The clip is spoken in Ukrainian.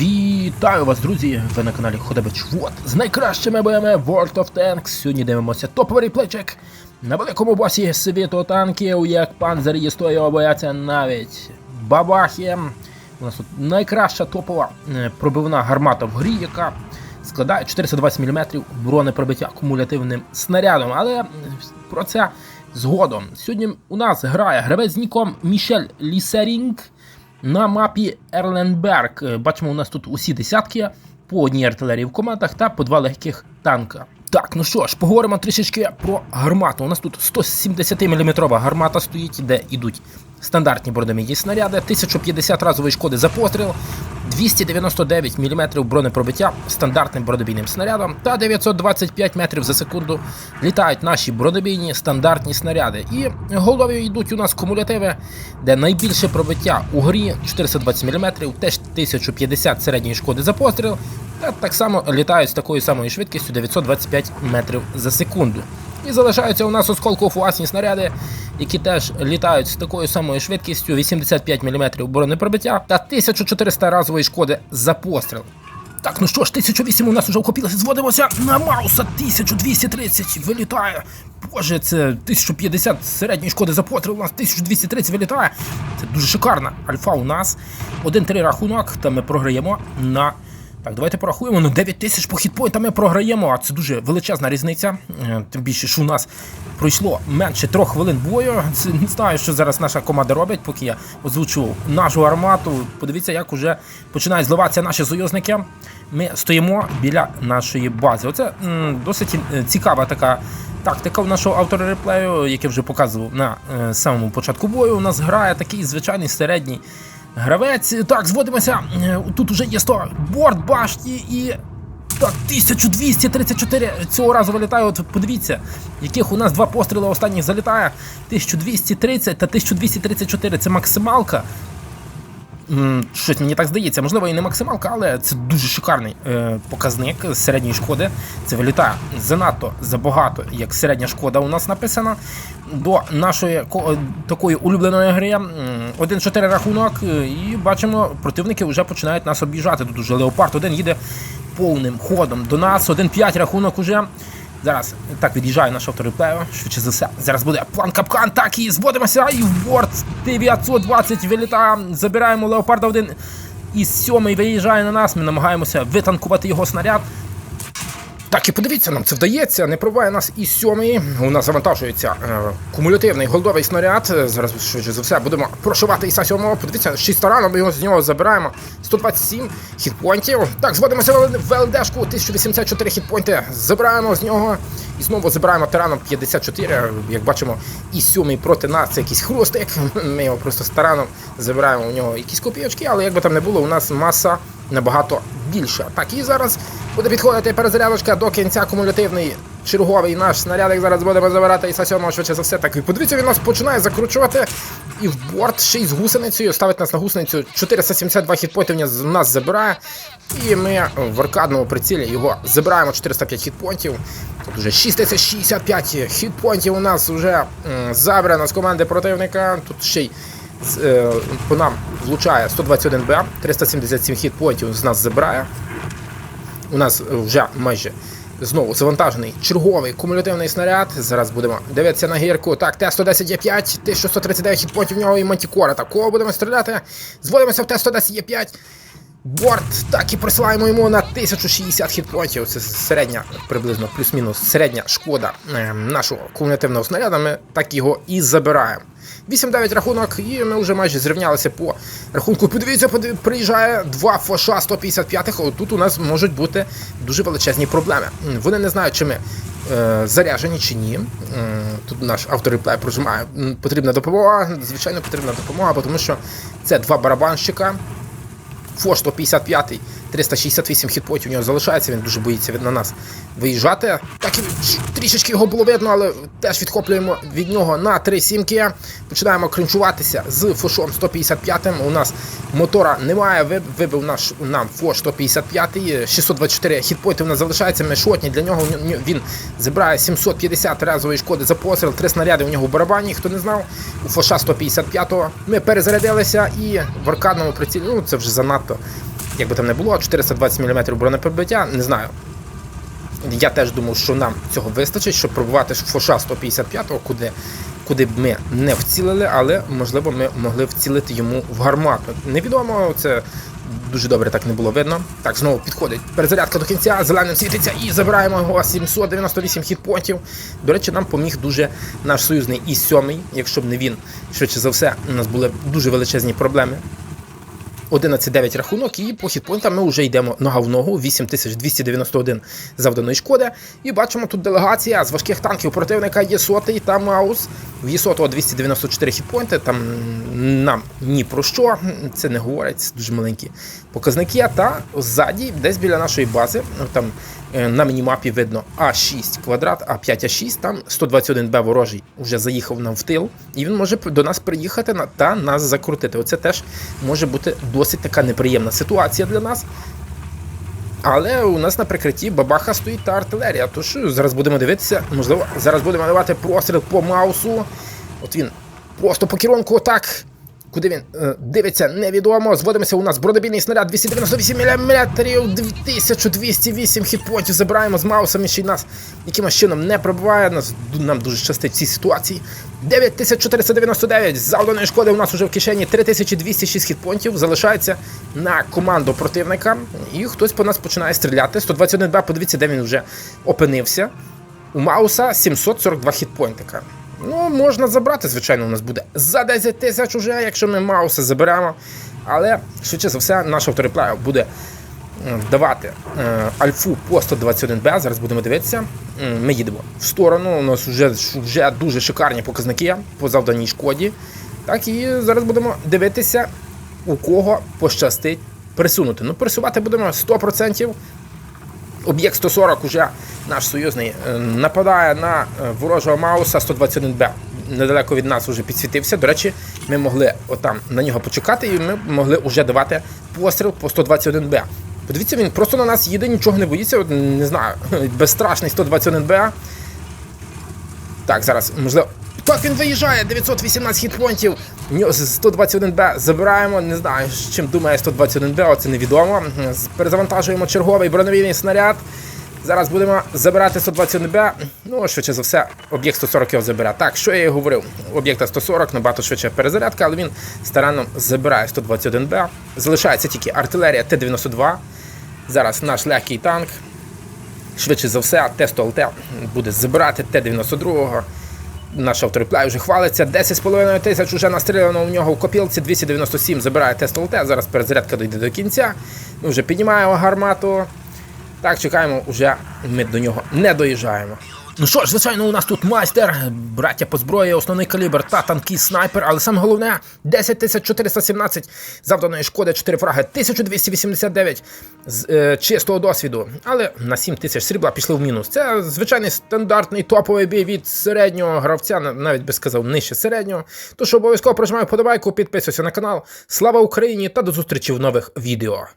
Вітаю вас, друзі! Ви на каналі Ходебич Вот з найкращими боями World of Tanks. Сьогодні дивимося топовий плечик на великому босі світу танків, як панзер їсто його бояться навіть бабахи. У нас тут найкраща топова е, пробивна гармата в грі, яка складає 420 мм бронепробиття кумулятивним снарядом. Але про це згодом. Сьогодні у нас грає гравець з ніком Мішель Лісерінг. На мапі Ерленберг бачимо, у нас тут усі десятки, по одній артилерії в командах та по два легких танка. Так, ну що ж, поговоримо трішечки про гармату. У нас тут 170 мм гармата стоїть, де йдуть стандартні бронемідні снаряди, 1050 разової шкоди за постріл, 299 мм бронепробиття стандартним бронебійним снарядом та 925 метрів за секунду літають наші бронебійні стандартні снаряди. І голові йдуть у нас кумулятиви, де найбільше пробиття у грі 420 мм, теж 1050 середньої шкоди за постріл, та так само літають з такою самою швидкістю 925 метрів за секунду. І залишаються у нас осколково-фуасні снаряди, які теж літають з такою самою швидкістю 85 мм бронепробиття та 1400 разової шкоди за постріл. Так, ну що ж, 1008 у нас вже окопілося, зводимося на Мауса 1230 вилітає. Боже, це 1050 середньої шкоди за постріл, у нас 1230 вилітає. Це дуже шикарна. Альфа у нас 1-3 рахунок, та ми програємо на. Так, давайте порахуємо. Ну 9 тисяч по хітпойнтам ми програємо, а це дуже величезна різниця. Е, Тим більше, що у нас пройшло менше трьох хвилин бою. Це не знаю, що зараз наша команда робить, поки я озвучував нашу армату. Подивіться, як уже починають зливатися наші союзники. Ми стоїмо біля нашої бази. Оце м, досить е, цікава така. Тактика в нашого автора реплею, який вже показував на е, самому початку бою, у нас грає такий звичайний середній Гравець, так, зводимося. Е, Тут уже є 100 борт башті і. Так, 1234 цього разу вилітає. От подивіться, яких у нас два постріли останніх залітає. 1230 та 1234 це максималка. Щось мені так здається, можливо, і не максималка, але це дуже шикарний е, показник середньої шкоди. Це вилітає занадто забагато, як середня шкода у нас написана. До нашої е, такої улюбленої гри м, 1-4 рахунок, е, і бачимо, противники вже починають нас об'їжджати. Тут уже Леопард 1 їде повним ходом до нас. 1-5 рахунок уже. Зараз так від'їжджає шовтори плею, швидше за все. Зараз буде план капкан, так і зводимося. І в борт 920 вилітає. Забираємо Леопарда 1 із сьомий виїжджає на нас. Ми намагаємося витанкувати його снаряд. Так і подивіться, нам це вдається, не пробиває нас і сьомий. У нас завантажується е, кумулятивний голдовий снаряд. Е, Зараз швидше за все будемо прошивати Іса сьомого. Подивіться, 6 тараном ми його з нього забираємо. 127 хітпойнтів. Так, зводимося в ЛДшку, 1084 хітпойнти. Забираємо з нього. І знову забираємо тараном 54. Як бачимо, і сьомий проти нас це якийсь хрустик. Ми його просто з тараном забираємо у нього якісь копійочки, але як би там не було, у нас маса набагато більша. Так, і зараз буде підходити перезарядочка до кінця кумулятивний черговий наш снарядик. Зараз будемо забирати і сьомого швидше за все. Так, і подивіться, він нас починає закручувати. І в борт ще й з гусеницею. Ставить нас на гусеницю. 472 хітпойнтів він з нас забирає. І ми в аркадному прицілі його забираємо 405 хітпойнтів. Тут вже 6065 хітпойнтів у нас вже забрано з команди противника. Тут ще й е, по нам влучає 121 Б, 377 хітпойнтів з нас забирає. У нас вже майже знову завантажений черговий кумулятивний снаряд. Зараз будемо дивитися на гірку. Так, Т-110 є 5, 1139 хітпойнтів в нього і мантікора. Так, кого будемо стріляти? Зводимося в Т-110 є 5. Борт, так і присилаємо йому на 1060 хітпойнтів. Це середня, приблизно плюс-мінус середня шкода е, нашого кумулятивного снаряда. Ми так його і забираємо. 8-9 рахунок, і ми вже майже зрівнялися по рахунку. Подивіться, приїжджає два фоша 155-х. Тут у нас можуть бути дуже величезні проблеми. Вони не знають, чи ми е, заряжені чи ні. Е, Тут наш автореплей прожимає. Потрібна допомога. Звичайно, потрібна допомога, тому що це два барабанщика. Фо 155 368 хітпотів у нього залишається, він дуже боїться від на нас виїжджати. Так і трішечки його було видно, але теж відхоплюємо від нього на 3 сімки. Починаємо кринчуватися з фошом 155. У нас мотора немає. Вибив наш нам фош 155, 624 хітпойти у нас залишається. Ми шотні для нього він забирає 750 разової шкоди за постріл, три снаряди у нього в барабані. Хто не знав, у фоша 155 ми перезарядилися і в аркадному прицілі, ну це вже занадто як би там не було, 420 мм бронепробиття, не знаю. Я теж думав, що нам цього вистачить, щоб пробувати фоша 155-го, куди, куди б ми не вцілили, але можливо ми могли вцілити йому в гармату. Невідомо, це дуже добре так не було видно. Так, знову підходить перезарядка до кінця, зеленим світиться і забираємо його 798 хітпонтів. До речі, нам поміг дуже наш союзний і 7 Якщо б не він, швидше за все, у нас були дуже величезні проблеми. 11-9 рахунок, і по хітпойнтам ми вже йдемо нога в ногу, 8291 завданої шкоди. І бачимо тут делегація з важких танків противника є сотий та Маус. В сотого 294 хітпойнти, там нам ні про що, це не говорить, дуже маленькі показники. Та ззаді, десь біля нашої бази, там на мінімапі видно А6 квадрат, А5А6, там 121Б ворожий вже заїхав нам в тил, і він може до нас приїхати та нас закрутити. Оце теж може бути досить така неприємна ситуація для нас. Але у нас на прикритті бабаха стоїть та артилерія. Тож зараз будемо дивитися, можливо, зараз будемо давати простріл по маусу. От він просто по керунку так. Куди він е, дивиться, невідомо. Зводимося у нас бронебійний снаряд 298 мм, 2208 хітпонтів забираємо з маусом, і ще й нас якимось чином не пробиває. Нас, нам дуже щастить в цій ситуації. 9499 завданої шкоди у нас уже в кишені 3206 хітпонтів. Залишається на команду противника. І хтось по нас починає стріляти. 121 б подивіться, де він вже опинився. У Мауса 742 хітпойнтика. Ну, можна забрати, звичайно, у нас буде за 10 тисяч уже, якщо ми Мауса заберемо. Але, швидше за все, наш автореплеєр буде давати е, альфу по 121Б. Зараз будемо дивитися. Ми їдемо в сторону. У нас вже, вже дуже шикарні показники по завданій шкоді. Так, і зараз будемо дивитися, у кого пощастить присунути. Ну, присувати будемо 100%. Об'єкт 140 уже наш союзний е, нападає на е, ворожого Мауса 121Б. Недалеко від нас вже підсвітився. До речі, ми могли отам на нього почекати, і ми могли вже давати постріл по 121Б. Подивіться, він просто на нас їде, нічого не боїться. От, не знаю, безстрашний 121Б. Так, зараз, можливо. Так, він виїжджає, 918 хітпонтів. У нього з 121Б забираємо. Не знаю, з чим думає 121Б, це невідомо. Перезавантажуємо черговий броневійний снаряд. Зараз будемо забирати 121Б. Ну, швидше за все, об'єкт 140 його забере. Так, що я і говорив, об'єкта 140 набагато швидше перезарядка, але він старанно забирає 121Б. Залишається тільки артилерія Т-92. Зараз наш легкий танк. Швидше за все, Т-100ЛТ буде забирати Т-92. Наш автореплай вже хвалиться. 10,5 тисяч вже настріляно у нього в копілці. 297 забирає Т-100ЛТ. Зараз перезарядка дійде до кінця. Ми вже піднімаємо гармату. Так, чекаємо, уже ми до нього не доїжджаємо. Ну що ж, звичайно, у нас тут майстер, браття по зброї, основний калібр та танкий снайпер, але саме головне 10417 завданої шкоди, 4 фраги, 1289 з е, чистого досвіду. Але на 7 тисяч срібла пішли в мінус. Це звичайний стандартний топовий бій від середнього гравця, навіть би сказав, нижче середнього. Тож обов'язково прожимай вподобайку, підписуйся на канал. Слава Україні та до зустрічі в нових відео.